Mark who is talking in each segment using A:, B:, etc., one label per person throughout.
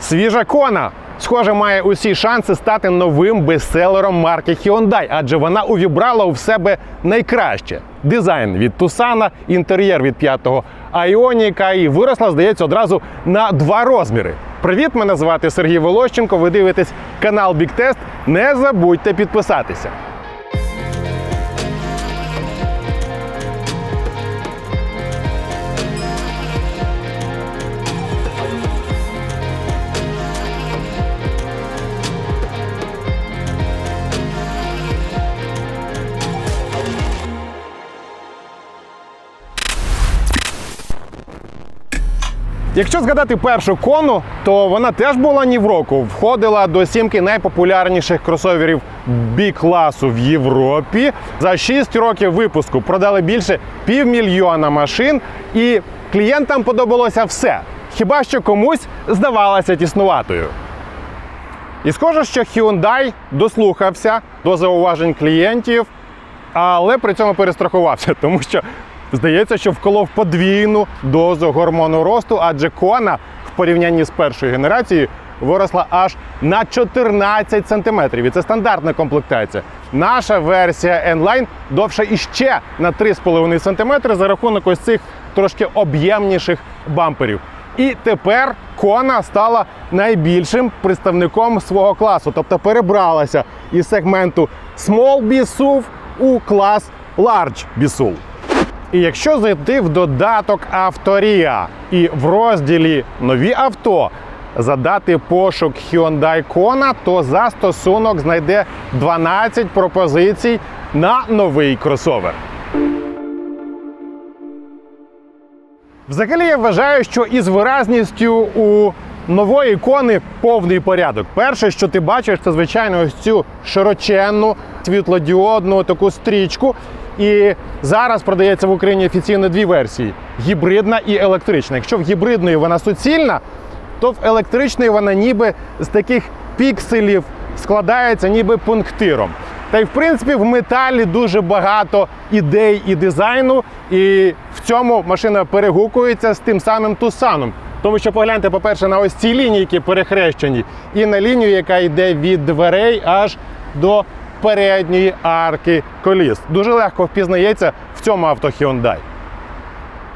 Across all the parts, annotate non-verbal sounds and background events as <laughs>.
A: Свіжа кона. Схоже, має усі шанси стати новим бестселером марки Hyundai, адже вона увібрала у себе найкраще: дизайн від Тусана, інтер'єр від п'ятого Айоніка і виросла, здається, одразу на два розміри. Привіт, мене звати Сергій Волощенко. Ви дивитесь канал Big Test. Не забудьте підписатися. Якщо згадати першу кону, то вона теж була ні в року. Входила до сімки найпопулярніших кросоверів бі-класу в Європі. За 6 років випуску продали більше півмільйона машин, і клієнтам подобалося все. Хіба що комусь здавалася тіснуватою. І схоже, що Hyundai дослухався до зауважень клієнтів, але при цьому перестрахувався, <laughs> тому що здається, що вколов подвійну дозу гормону росту, адже кона в порівнянні з першою генерацією виросла аж на 14 сантиметрів. І це стандартна комплектація. Наша версія N-Line довша іще на 3,5 сантиметри за рахунок ось цих трошки об'ємніших бамперів. І тепер Кона стала найбільшим представником свого класу, тобто перебралася із сегменту Small BSUV у клас Large BSUV. І якщо зайти в додаток Авторія і в розділі Нові авто задати пошук Hyundai Kona, то застосунок знайде 12 пропозицій на новий кросовер. Взагалі я вважаю, що із виразністю у нової ікони повний порядок. Перше, що ти бачиш, це звичайно ось цю широченну світлодіодну таку стрічку. І зараз продається в Україні офіційно дві версії: гібридна і електрична. Якщо в гібридної вона суцільна, то в електричної вона ніби з таких пікселів складається ніби пунктиром. Та й в принципі в металі дуже багато ідей і дизайну, і в цьому машина перегукується з тим самим Тусаном. Тому що погляньте, по-перше, на ось ці лінії, які перехрещені, і на лінію, яка йде від дверей аж до передньої арки коліс. Дуже легко впізнається в цьому авто Hyundai.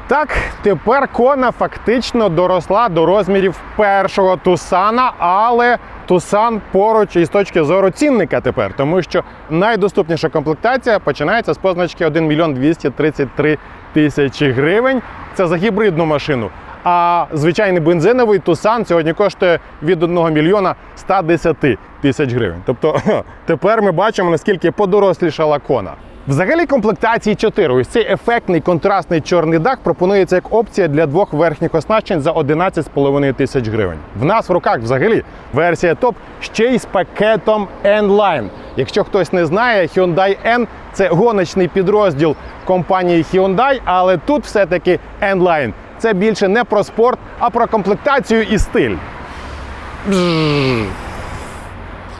A: Так, тепер Кона фактично доросла до розмірів першого Тусана, але Тусан поруч із точки зору цінника тепер, тому що найдоступніша комплектація починається з позначки 1 мільйон 233 тисячі гривень. Це за гібридну машину. А звичайний бензиновий Тусан сьогодні коштує від 1 мільйона 110 тисяч гривень. Тобто <laughs> тепер ми бачимо, наскільки подорослішала кона. Взагалі комплектації 4. Ось цей ефектний контрастний чорний дах пропонується як опція для двох верхніх оснащень за 11,5 тисяч гривень. В нас в руках взагалі версія топ ще й з пакетом N-Line. Якщо хтось не знає, Hyundai N – це гоночний підрозділ компанії Hyundai, але тут все-таки N-Line. Це більше не про спорт, а про комплектацію і стиль.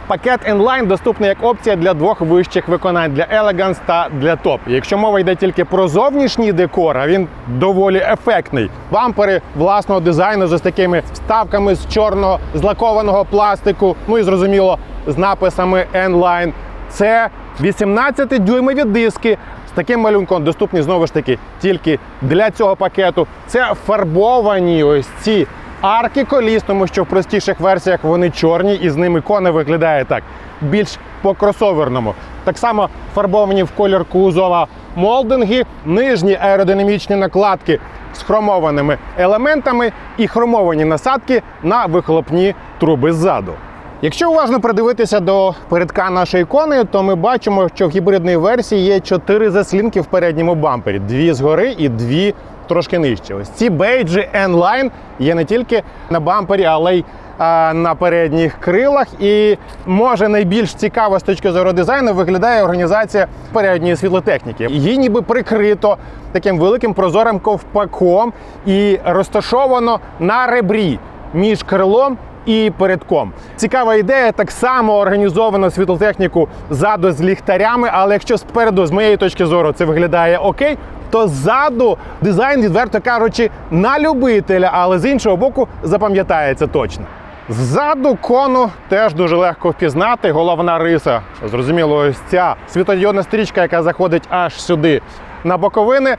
A: Пакет N-Line доступний як опція для двох вищих виконань для Elegance та для Top. Якщо мова йде тільки про зовнішній декор, а він доволі ефектний. Бампери власного дизайну з такими вставками з чорного злакованого пластику, ну і зрозуміло, з написами N-Line. Це 18-дюймові диски. Таким малюнком доступні знову ж таки тільки для цього пакету. Це фарбовані ось ці арки коліс, тому що в простіших версіях вони чорні, і з ними кона виглядає так більш по-кросоверному. Так само фарбовані в колір кузова молдинги, нижні аеродинамічні накладки з хромованими елементами і хромовані насадки на вихлопні труби ззаду. Якщо уважно придивитися до передка нашої ікони, то ми бачимо, що в гібридній версії є чотири заслінки в передньому бампері: дві згори і дві трошки нижче. Ось ці бейджі N-Line є не тільки на бампері, але й а, на передніх крилах. І може найбільш цікаво з точки зору дизайну виглядає організація передньої світлотехніки. Її ніби прикрито таким великим прозорим ковпаком і розташовано на ребрі між крилом і передком. Цікава ідея, так само організовано світлотехніку ззаду з ліхтарями, але якщо спереду, з моєї точки зору, це виглядає окей, то ззаду дизайн, відверто кажучи, на любителя, але з іншого боку запам'ятається точно. Ззаду кону теж дуже легко впізнати. Головна риса. Зрозуміло, ось ця світлодіодна стрічка, яка заходить аж сюди на боковини.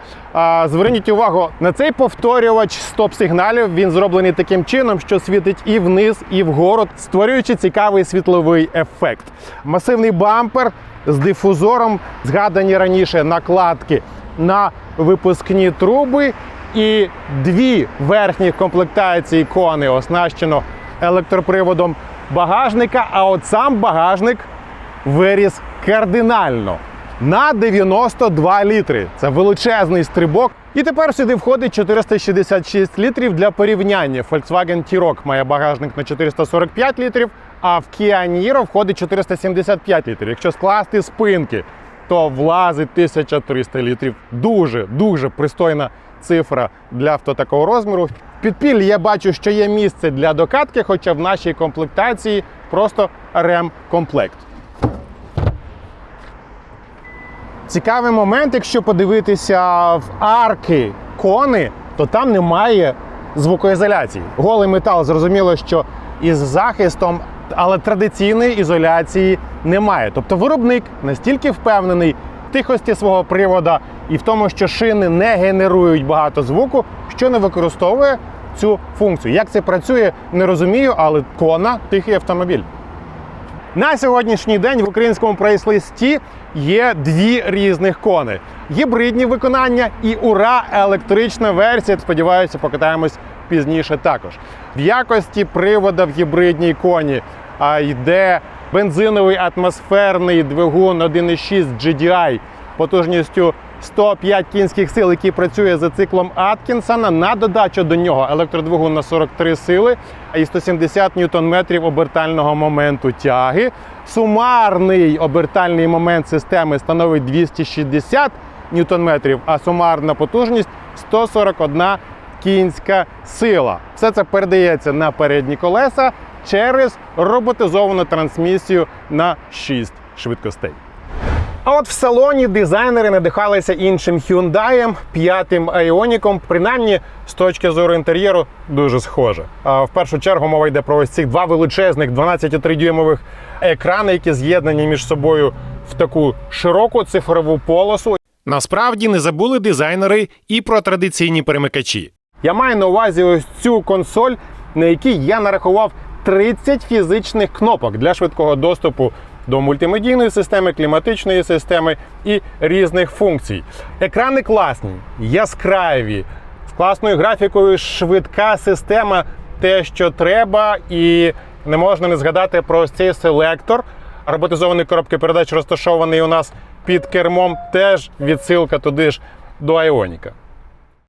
A: Зверніть увагу на цей повторювач стоп-сигналів. Він зроблений таким чином, що світить і вниз, і вгору, створюючи цікавий світловий ефект. Масивний бампер з дифузором, згадані раніше накладки на випускні труби. І дві верхні комплектації кони оснащено електроприводом багажника, а от сам багажник виріс кардинально на 92 літри. Це величезний стрибок. І тепер сюди входить 466 літрів для порівняння. Volkswagen T-Roc має багажник на 445 літрів, а в Kia Niro входить 475 літрів. Якщо скласти спинки, то влазить 1300 літрів. Дуже дуже пристойна цифра для авто такого розміру. В я бачу, що є місце для докатки, хоча в нашій комплектації просто рем-комплект. Цікавий момент, якщо подивитися в арки кони, то там немає звукоізоляції. Голий метал, зрозуміло, що із захистом, але традиційної ізоляції немає. Тобто виробник настільки впевнений в тихості свого привода і в тому, що шини не генерують багато звуку, що не використовує цю функцію. Як це працює, не розумію, але кона тихий автомобіль. На сьогоднішній день в українському прайс-листі є дві різних кони: гібридні виконання і ура електрична версія. Сподіваюся, покатаємось пізніше також. В якості привода в гібридній коні а, йде бензиновий атмосферний двигун 1.6 GDI потужністю 105 кінських сил, який працює за циклом Аткінсона. На додачу до нього електродвигун на 43 сили і 170 ньютон-метрів обертального моменту тяги. Сумарний обертальний момент системи становить 260 ньютон-метрів, а сумарна потужність 141 кінська сила. Все це передається на передні колеса через роботизовану трансмісію на 6 швидкостей. А от в салоні дизайнери надихалися іншим Hyundai, п'ятим Ioniq, принаймні з точки зору інтер'єру дуже схоже. А в першу чергу мова йде про ось цих два величезних 12,3-дюймових екрани, які з'єднані між собою в таку широку цифрову полосу. Насправді не забули дизайнери і про традиційні перемикачі. Я маю на увазі ось цю консоль, на якій я нарахував 30 фізичних кнопок для швидкого доступу до мультимедійної системи, кліматичної системи і різних функцій. Екрани класні, яскраві, з класною графікою, швидка система, те, що треба, і не можна не згадати про цей селектор. Роботизований коробки передач розташований у нас під кермом. Теж відсилка туди ж до Айоніка.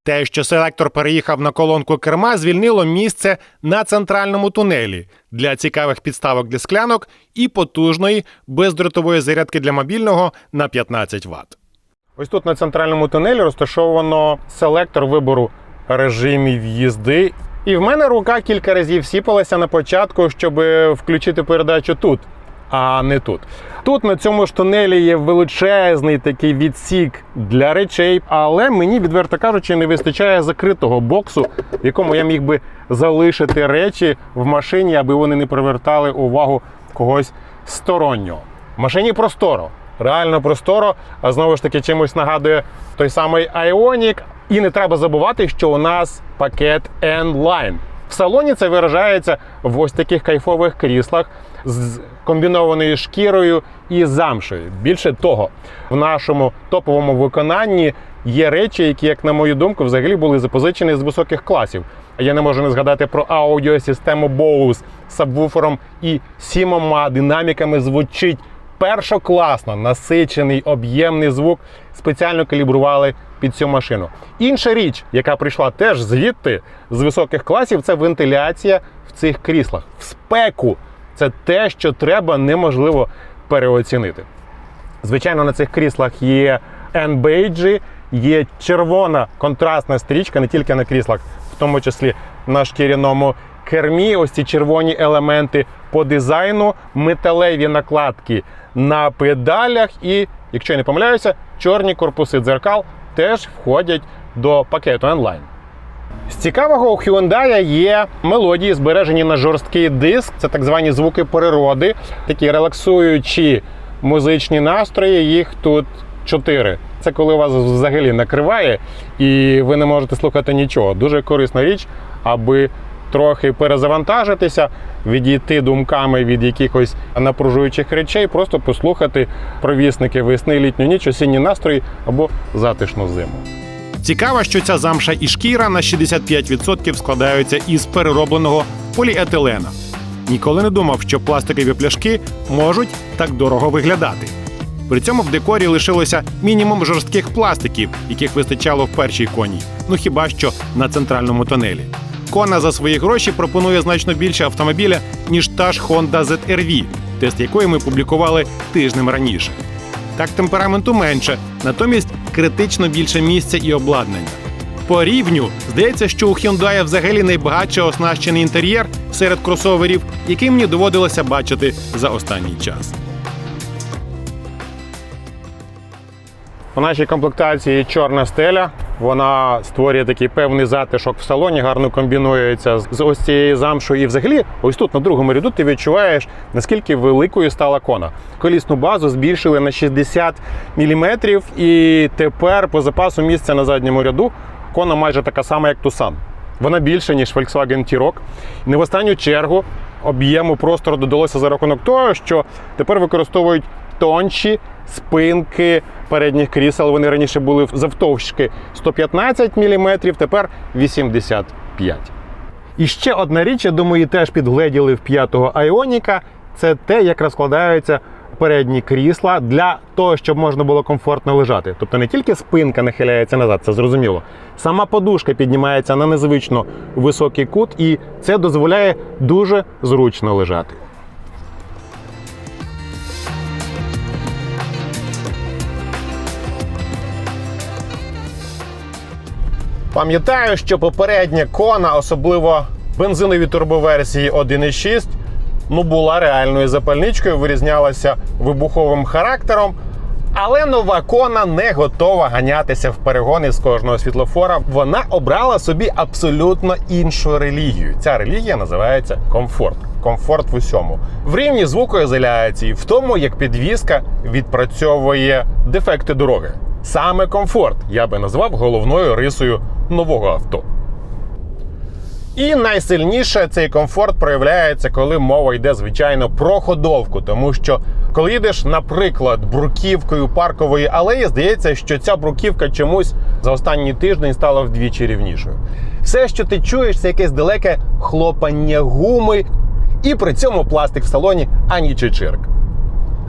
A: Те, що селектор переїхав на колонку керма, звільнило місце на центральному тунелі для цікавих підставок для склянок і потужної бездротової зарядки для мобільного на 15 Вт. Ось тут на центральному тунелі розташовано селектор вибору режимів їзди. І в мене рука кілька разів сіпалася на початку, щоб включити передачу тут, а не тут. Тут на цьому ж тунелі є величезний такий відсік для речей, але мені, відверто кажучи, не вистачає закритого боксу, в якому я міг би залишити речі в машині, аби вони не привертали увагу когось стороннього. В машині просторо, реально просторо, а знову ж таки чимось нагадує той самий Ioniq. І не треба забувати, що у нас пакет N-Line. В салоні це виражається в ось таких кайфових кріслах з комбінованою шкірою і замшею. Більше того, в нашому топовому виконанні є речі, які, як на мою думку, взагалі були запозичені з високих класів. Я не можу не згадати про аудіосистему Bose з сабвуфером і сімома динаміками звучить першокласно, насичений, об'ємний звук. Спеціально калібрували під цю машину. Інша річ, яка прийшла теж звідти з високих класів, це вентиляція в цих кріслах. В спеку це те, що треба неможливо переоцінити. Звичайно, на цих кріслах є N-бейджі, є червона контрастна стрічка не тільки на кріслах, в тому числі на шкіряному кермі. Ось ці червоні елементи по дизайну, металеві накладки на педалях і, якщо я не помиляюся, чорні корпуси дзеркал теж входять до пакету онлайн. З цікавого у Hyundai є мелодії, збережені на жорсткий диск. Це так звані звуки природи, такі релаксуючі музичні настрої. Їх тут чотири. Це коли вас взагалі накриває і ви не можете слухати нічого. Дуже корисна річ, аби трохи перезавантажитися, відійти думками від якихось напружуючих речей, просто послухати провісники весни, літню ніч, осінні настрої або затишну зиму. Цікаво, що ця замша і шкіра на 65% складаються із переробленого поліетилена. Ніколи не думав, що пластикові пляшки можуть так дорого виглядати. При цьому в декорі лишилося мінімум жорстких пластиків, яких вистачало в першій коні. Ну хіба що на центральному тонелі. Кона за свої гроші пропонує значно більше автомобіля, ніж та ж Honda ZR-V, тест якої ми публікували тижнем раніше. Так темпераменту менше, натомість критично більше місця і обладнання. По рівню здається, що у Hyundai взагалі найбагатше оснащений інтер'єр серед кросоверів, який мені доводилося бачити за останній час. У нашій комплектації чорна стеля. Вона створює такий певний затишок в салоні, гарно комбінується з ось цією замшою. І взагалі, ось тут на другому ряду ти відчуваєш, наскільки великою стала кона. Колісну базу збільшили на 60 мм, і тепер по запасу місця на задньому ряду кона майже така сама, як Tucson. Вона більша, ніж Volkswagen T-Roc. Не в останню чергу об'єму простору додалося за рахунок того, що тепер використовують тонші спинки передніх крісел. Вони раніше були завтовшки 115 мм, тепер 85 І ще одна річ, я думаю, теж підгледіли в п'ятого Айоніка. Це те, як розкладаються передні крісла для того, щоб можна було комфортно лежати. Тобто не тільки спинка нахиляється назад, це зрозуміло. Сама подушка піднімається на незвично високий кут, і це дозволяє дуже зручно лежати. Пам'ятаю, що попередня кона, особливо бензинові турбоверсії 1.6, ну була реальною запальничкою, вирізнялася вибуховим характером. Але нова кона не готова ганятися в перегони з кожного світлофора. Вона обрала собі абсолютно іншу релігію. Ця релігія називається комфорт. Комфорт в усьому. В рівні звукоізоляції, в тому, як підвізка відпрацьовує дефекти дороги. Саме комфорт я би назвав головною рисою нового авто. І найсильніше цей комфорт проявляється, коли мова йде, звичайно, про ходовку. Тому що, коли їдеш, наприклад, бруківкою паркової алеї, здається, що ця бруківка чомусь за останній тиждень стала вдвічі рівнішою. Все, що ти чуєш, це якесь далеке хлопання гуми, і при цьому пластик в салоні ані чичирк.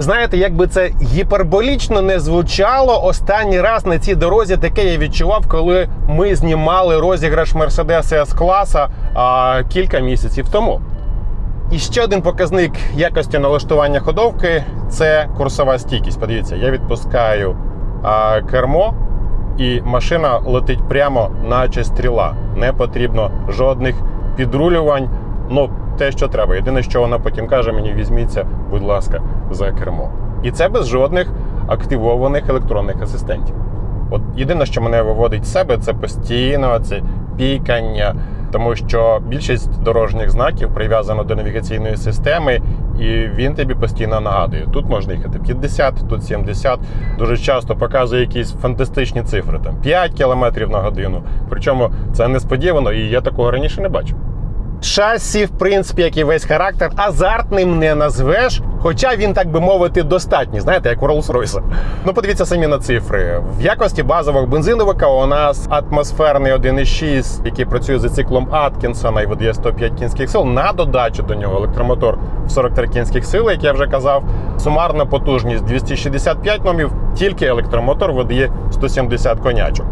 A: Знаєте, якби це гіперболічно не звучало, останній раз на цій дорозі таке я відчував, коли ми знімали розіграш Mercedes s класа а, кілька місяців тому. І ще один показник якості налаштування ходовки це курсова стійкість. Подивіться, я відпускаю а, кермо, і машина летить прямо, наче стріла. Не потрібно жодних підрулювань. Ну, те, що треба. Єдине, що вона потім каже, мені візьміться, будь ласка, за кермо. І це без жодних активованих електронних асистентів. От єдине, що мене виводить з себе, це постійно це пікання, тому що більшість дорожніх знаків прив'язано до навігаційної системи, і він тобі постійно нагадує. Тут можна їхати 50, тут 70. Дуже часто показує якісь фантастичні цифри, там 5 км на годину. Причому це несподівано, і я такого раніше не бачив. Шасі, в принципі, як і весь характер, азартним не назвеш. Хоча він, так би мовити, достатній, знаєте, як у Rolls-Royce. Ну, подивіться самі на цифри. В якості базового бензиновика у нас атмосферний 1,6, який працює за циклом Аткінсона і видає 105 кінських сил. На додачу до нього електромотор в 43 кінських сили, як я вже казав. Сумарна потужність 265 номів, тільки електромотор видає 170 конячок.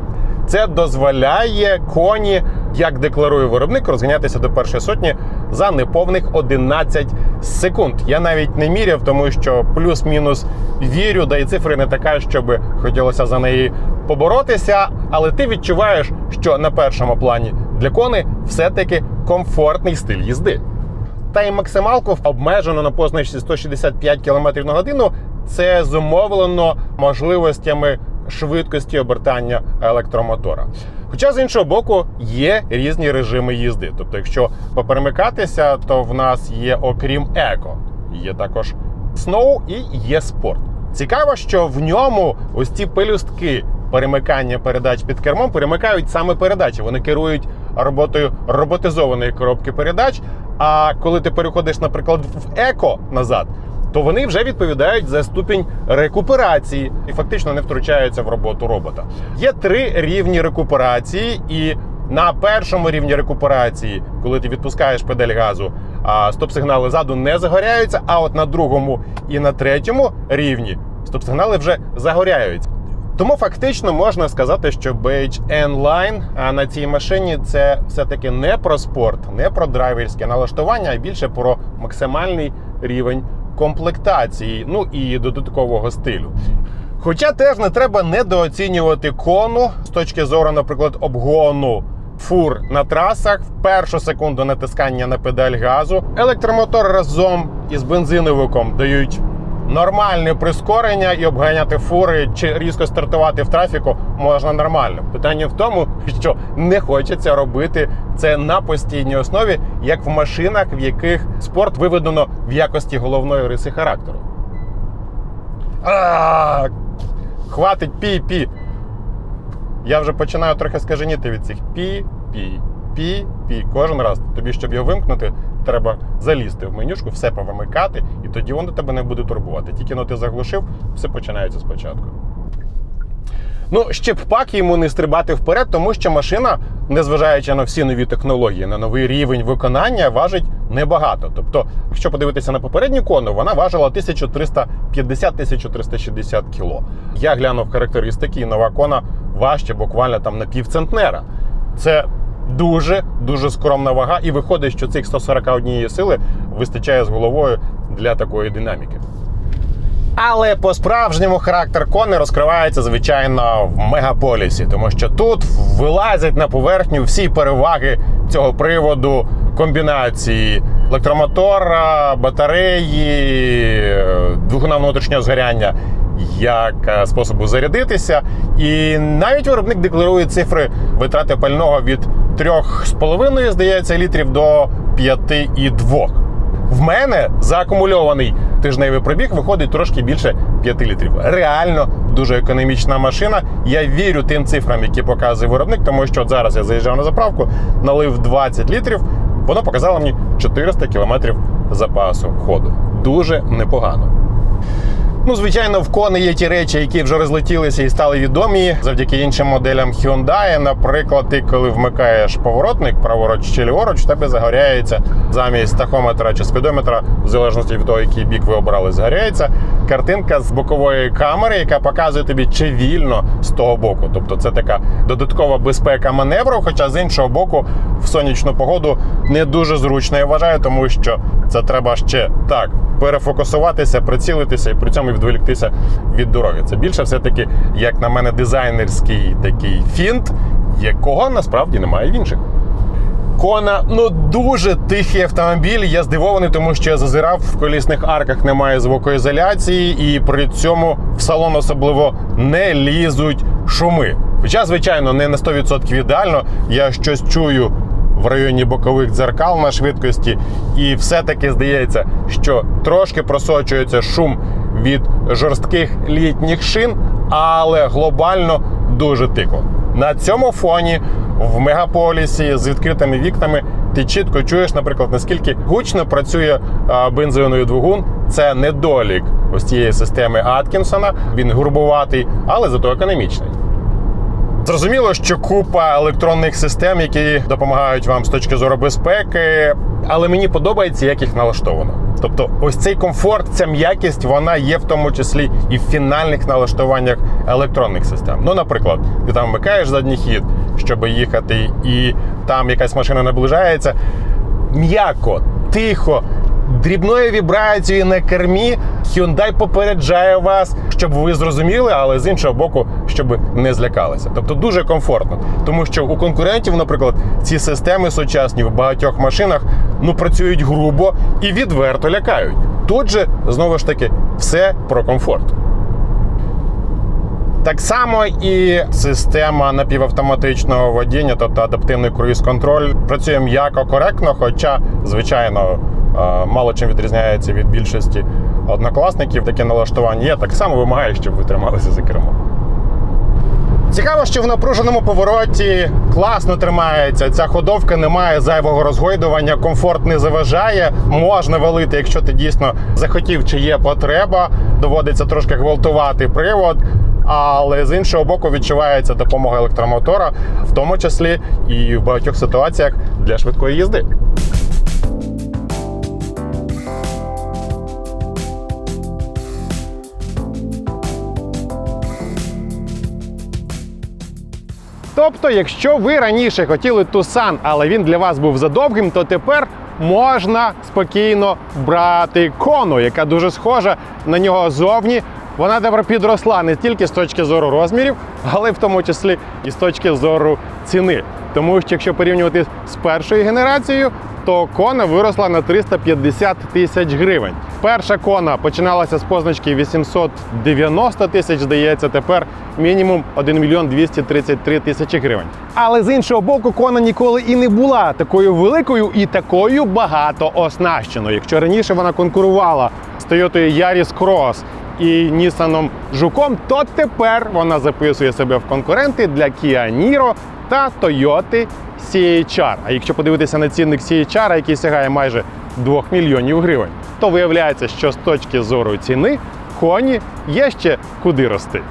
A: Це дозволяє коні, як декларує виробник, розганятися до першої сотні за неповних 11 секунд. Я навіть не міряв, тому що плюс-мінус вірю, да і цифри не така, щоб хотілося за неї поборотися. Але ти відчуваєш, що на першому плані для кони все-таки комфортний стиль їзди. Та й максималку обмежено на позначці 165 км на годину. Це зумовлено можливостями швидкості обертання електромотора. Хоча з іншого боку є різні режими їзди. Тобто, якщо поперемикатися, то в нас є, окрім еко, є також сноу і є спорт. Цікаво, що в ньому ось ці пелюстки перемикання передач під кермом перемикають саме передачі. Вони керують роботою роботизованої коробки передач. А коли ти переходиш, наприклад, в еко назад, то вони вже відповідають за ступінь рекуперації і фактично не втручаються в роботу робота. Є три рівні рекуперації, і на першому рівні рекуперації, коли ти відпускаєш педаль газу, а стоп-сигнали ззаду не загоряються. А от на другому і на третьому рівні стоп-сигнали вже загоряються. Тому фактично можна сказати, що BHN Line на цій машині це все-таки не про спорт, не про драйверське налаштування, а більше про максимальний рівень комплектації, ну і додаткового стилю. Хоча теж не треба недооцінювати кону з точки зору, наприклад, обгону фур на трасах в першу секунду натискання на педаль газу. Електромотор разом із бензиновиком дають нормальне прискорення і обганяти фури чи різко стартувати в трафіку можна нормально. Питання в тому, що не хочеться робити це на постійній основі, як в машинах, в яких спорт виведено в якості головної риси характеру. Хватить пі-пі. Я вже починаю трохи скаженіти від цих пі-пі, пі-пі. Кожен раз тобі, щоб його вимкнути, треба залізти в менюшку, все повимикати, і тоді воно тебе не буде турбувати. Тільки но ти заглушив, все починається спочатку. Ну, ще б пак йому не стрибати вперед, тому що машина, незважаючи на всі нові технології, на новий рівень виконання, важить небагато. Тобто, якщо подивитися на попередню кону, вона важила 1350-1360 кг. Я глянув характеристики, і нова кона важче буквально там на півцентнера. Це дуже дуже скромна вага, і виходить, що цих 141 сили вистачає з головою для такої динаміки. Але по-справжньому характер кони розкривається, звичайно, в мегаполісі, тому що тут вилазять на поверхню всі переваги цього приводу комбінації електромотора, батареї, двигуна внутрішнього згоряння як е, способу зарядитися. І навіть виробник декларує цифри витрати пального від 3,5, здається, літрів до 5,2. В мене заакумульований тижневий пробіг виходить трошки більше 5 літрів. Реально дуже економічна машина. Я вірю тим цифрам, які показує виробник, тому що от зараз я заїжджав на заправку, налив 20 літрів, воно показало мені 400 кілометрів запасу ходу. Дуже непогано. Ну, звичайно, в кони є ті речі, які вже розлетілися і стали відомі завдяки іншим моделям Hyundai. Наприклад, ти коли вмикаєш поворотник праворуч чи ліворуч, в тебе загоряється замість тахометра чи спідометра, в залежності від того, який бік ви обрали, загоряється картинка з бокової камери, яка показує тобі, чи вільно з того боку. Тобто це така додаткова безпека маневру. Хоча з іншого боку, в сонячну погоду не дуже зручно, я вважаю, тому що це треба ще так перефокусуватися, прицілитися і при цьому відволіктися від дороги. Це більше все-таки, як на мене, дизайнерський такий фінт, якого насправді немає в інших. Кона ну дуже тихий автомобіль. Я здивований, тому що я зазирав в колісних арках немає звукоізоляції, і при цьому в салон особливо не лізуть шуми. Хоча, звичайно, не на 100% ідеально. Я щось чую в районі бокових дзеркал на швидкості, і все-таки здається, що трошки просочується шум від жорстких літніх шин, але глобально дуже тихо. На цьому фоні в мегаполісі з відкритими вікнами ти чітко чуєш, наприклад, наскільки гучно працює а, бензиновий двигун. Це недолік ось цієї системи Аткінсона. Він грубуватий, але зато економічний. Зрозуміло, що купа електронних систем, які допомагають вам з точки зору безпеки, але мені подобається, як їх налаштовано. Тобто, ось цей комфорт, ця м'якість, вона є в тому числі і в фінальних налаштуваннях електронних систем. Ну, наприклад, ти там вмикаєш задній хід, щоб їхати, і там якась машина наближається. М'яко, тихо, дрібною вібрацією на кермі Hyundai попереджає вас, щоб ви зрозуміли, але з іншого боку, щоб не злякалися. Тобто дуже комфортно, тому що у конкурентів, наприклад, ці системи сучасні в багатьох машинах ну працюють грубо і відверто лякають. Тут же знову ж таки все про комфорт. Так само і система напівавтоматичного водіння, тобто адаптивний круїз-контроль, працює м'яко коректно, хоча, звичайно, е, мало чим відрізняється від більшості однокласників. Таке налаштування є, так само вимагає, щоб ви трималися за кермом. Цікаво, що в напруженому повороті класно тримається. Ця ходовка не має зайвого розгойдування, комфорт не заважає. Можна валити, якщо ти дійсно захотів, чи є потреба. Доводиться трошки гвалтувати привод. Але з іншого боку відчувається допомога електромотора, в тому числі і в багатьох ситуаціях для швидкої їзди. Тобто, якщо ви раніше хотіли Тусан, але він для вас був задовгим, то тепер можна спокійно брати кону, яка дуже схожа на нього зовні. Вона тепер підросла не тільки з точки зору розмірів, але в тому числі і з точки зору ціни. Тому що якщо порівнювати з першою генерацією, то кона виросла на 350 тисяч гривень. Перша кона починалася з позначки 890 тисяч, здається, тепер мінімум 1 мільйон 233 тисячі гривень. Але з іншого боку, кона ніколи і не була такою великою і такою багато оснащеною. Якщо раніше вона конкурувала з Toyota Yaris Cross і Nissan Жуком, то тепер вона записує себе в конкуренти для Kia Niro та Toyota CHR. А якщо подивитися на цінник CHR, який сягає майже 2 мільйонів гривень, то виявляється, що з точки зору ціни коні є ще куди рости.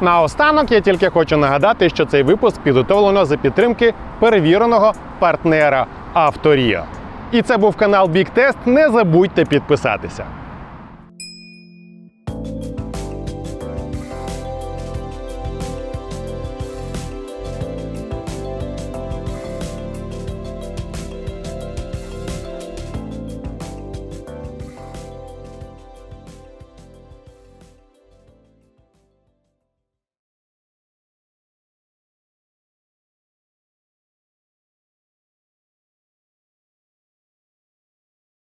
A: Наостанок я тільки хочу нагадати, що цей випуск підготовлено за підтримки перевіреного партнера Авторія. І це був канал Big Test. Не забудьте підписатися.